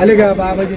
आले का बाबाजी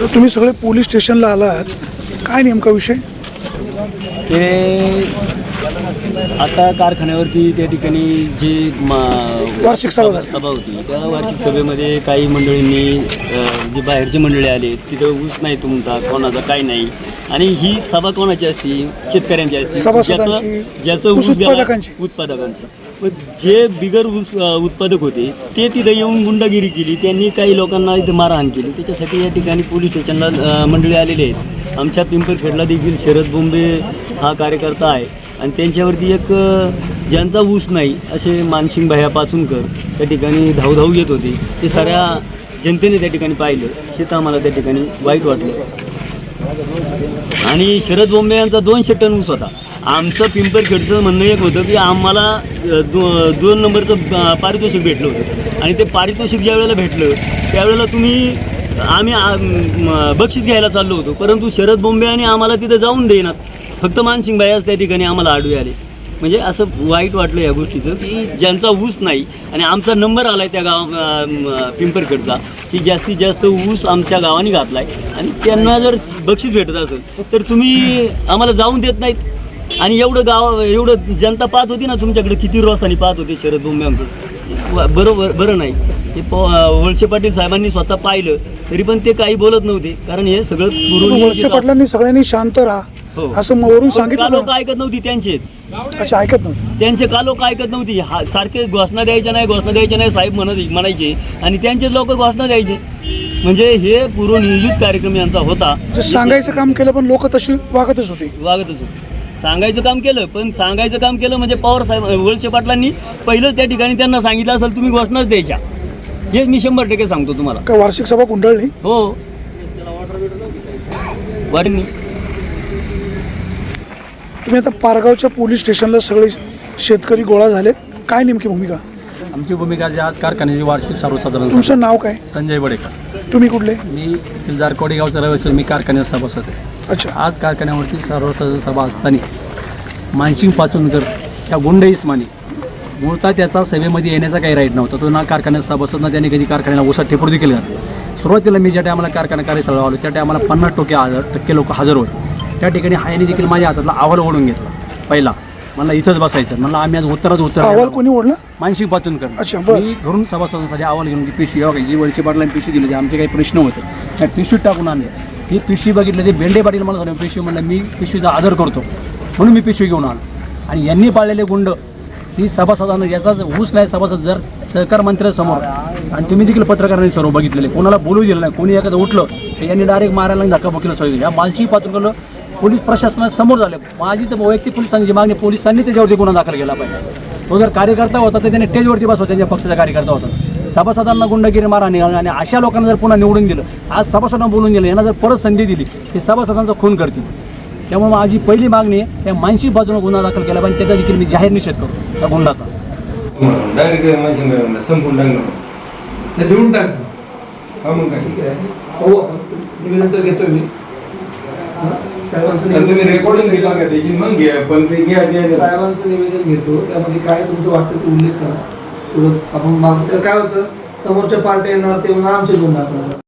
तुम्ही सगळे पोलीस स्टेशनला आलात. काय नेमका विषय? ते आता कारखान्यावरती त्या ठिकाणी जे मा- वार्षिक सभा. सभा होती त्या वार्षिक सभेमध्ये काही मंडळींनी जी बाहेरची मंडळी आले तिथं ऊस नाही तुमचा कोणाचा काय नाही. आणि ही सभा कोणाची असती? शेतकऱ्यांची असते. ज्याचं ज्याचं ऊस उत्पादकांची. मग जे बिगर ऊस उत्पादक होते ते तिथं येऊन गुंडागिरी केली. त्यांनी काही लोकांना इथं मारहाण केली. त्याच्यासाठी या ठिकाणी पोलीस स्टेशनला मंडळी आलेले आहेत. आमच्या पिंपरखेडला देखील शरद बोंबे हा कार्यकर्ता आहे. आणि त्यांच्यावरती एक ज्यांचा ऊस नाही असे मानसिंग भैया पाचूनकर त्या ठिकाणी धावधाव येत होते. ते साऱ्या जनतेने त्या ठिकाणी पाहिलं. हेच आम्हाला त्या ठिकाणी वाईट वाटलं. आणि शरद बोंबे यांचा दोनशे टन ऊस होता. आमचं पिंपरखेडचं म्हणणं एक होतं की आम्हाला दो दोन नंबरचं पारितोषिक भेटलं होतं. आणि ते पारितोषिक ज्या वेळेला भेटलं त्यावेळेला तुम्ही आम्ही बक्षीस घ्यायला चाललो होतो. परंतु शरद बोंबे आणि आम्हाला तिथं जाऊन देणार फक्त मानसिंग बायाच त्या ठिकाणी आम्हाला आडवे आले. म्हणजे असं वाईट वाटलं या गोष्टीचं की ज्यांचा ऊस नाही आणि आमचा नंबर आला आहे त्या गाव पिंपरखेडचा की जास्तीत जास्त ऊस आमच्या गावाने घातला आहे आणि त्यांना जर बक्षीस भेटत असेल तर तुम्ही आम्हाला जाऊन देत नाहीत. आणि एवढं गाव एवढं जनता पाहत होती ना तुमच्याकडे किती रोसानी पाहत होते शरद व- बरोबर बरं नाही. ते प वळसे पाटील साहेबांनी स्वतः पाहिलं तरी पण ते काही बोलत नव्हते. कारण हे सगळं वळसे पुरवणी पाटलांनी सगळ्यांनी शांत हो. राहा असं वरून सांगितलं लोक. ऐकत नव्हती त्यांचेच. अच्छा ऐकत नव्हते. त्यांचे का लोक ऐकत नव्हती. हा सारखे घोषणा द्यायच्या नाही घोषणा द्यायच्या नाही साहेब म्हणत म्हणायचे. आणि त्यांचे लोक घोषणा द्यायचे. म्हणजे हे पूर्वनियोजित कार्यक्रम यांचा होता. सांगायचं काम केलं पण लोक तशी वागतच होते. वागतच होते. सांगायचं काम केलं पण सांगायचं काम केलं म्हणजे पवार साहेब वळसे पाटलांनी पहिलंच त्या ठिकाणी त्यांना सांगितलं असेल तुम्ही घोषणाच द्यायच्या. हे मी शंभर टक्के सांगतो तुम्हाला. काय वार्षिक सभा गुंडाळली? हो. तुम्ही आता पारगावच्या पोलीस स्टेशनला सगळे शेतकरी गोळा झालेत. काय नेमकी भूमिका? आमची भूमिका जी आज कारखान्याची वार्षिक सर्वसाधारण सभा. तुमचं नाव काय? संजय बडेकर तुम्ही कुठले? मी येथील जारकोडी गावचा रहिवासी मी कारखान्यात सभासद आहे. अच्छा. आज कारखान्यावरती सर्वसाधारण सभा असताना मानसिंग पाचुनकर या गुंड इस्मानी मूळतः त्याचा सभेमध्ये येण्याचा काही राईट नव्हता. तो ना कारखान्यात सभासद ना त्याने कधी कारखान्याला ओसात ठेपूर देखील घातलं सुरुवातीला मी ज्या टायमाला कारखाना कार्यस्थळावर आलो त्या टायमाला पन्नास टक्के हजर टक्के लोक हजर होते. त्या ठिकाणी हायने देखील माझ्या हातातला अहवाल ओढून घेतला पहिला. मला इथंच बसायचं. मला आम्ही आज उत्तरात उत्तर अहवाल कोणी ओढला? मानसिक अच्छा, कर बरं. मी घरून सभासदांसाठी अहवाल घेऊन ती पिशवी बघा जी वळसे पाटलांनी पिशवी दिली जे आमचे काही प्रश्न होते त्या पिशवीत टाकून आणले. ही पिशवी बघितली ते बेंडे पाटील मला सांगितलं पिशवी म्हणलं मी पिशवीचा आदर करतो. म्हणून मी पिशवी घेऊन आलो. आणि यांनी पाळलेले गुंड ही सभासदांना याचाच ऊस नाही सभासद जर सहकार मंत्र्यासमोर आणि तुम्ही देखील पत्रकारांनी सर्व बघितलेले. कोणाला बोलू दिलं नाही कोणी एखादं उठलं तर यांनी डायरेक्ट मारायला धक्काबुक्कीला सोय दिली या मानसिक पातळीला पोलीस प्रशासनासमोर झाले. माझी तर वैयक्तिक पोलिसांची मागणी पोलिसांनी त्याच्यावरती गुन्हा दाखल केला पाहिजे. तो जर कार्यकर्ता होता तर त्याने स्टेजवरती बसवा त्यांच्या पक्षाचा कार्यकर्ता होता. सभासदांना गुंडगिरी मारा निघाला आणि अशा लोकांना जर पुन्हा निवडून दिलं आज सभासदांना बोलून दिलं यांना जर परत संधी दिली हे सभासदांचा खून करतील. त्यामुळे माझी पहिली मागणी आहे त्या मानसिक बाजूने गुन्हा दाखल केला पाहिजे त्याचा देखील मी जाहीर निषेध करतो त्या गुन्ह्याचा डायरेक्ट देऊन टाकतो हा मग काय? ठीक आहे. हो आपण. निवेदन तर घेतोय मी. साहेबांचं आणि तुम्ही रेकॉर्डिंग घेतला का? त्याची मग घ्या पण ते घ्या द्या साहेबांचं निवेदन घेतो. त्यामध्ये काय तुमचं वाटतं ते उल्लेख करा. आपण मागतं काय होतं? समोरच्या पार्टी येणार ते म्हणून आमचे गुण दाखवणार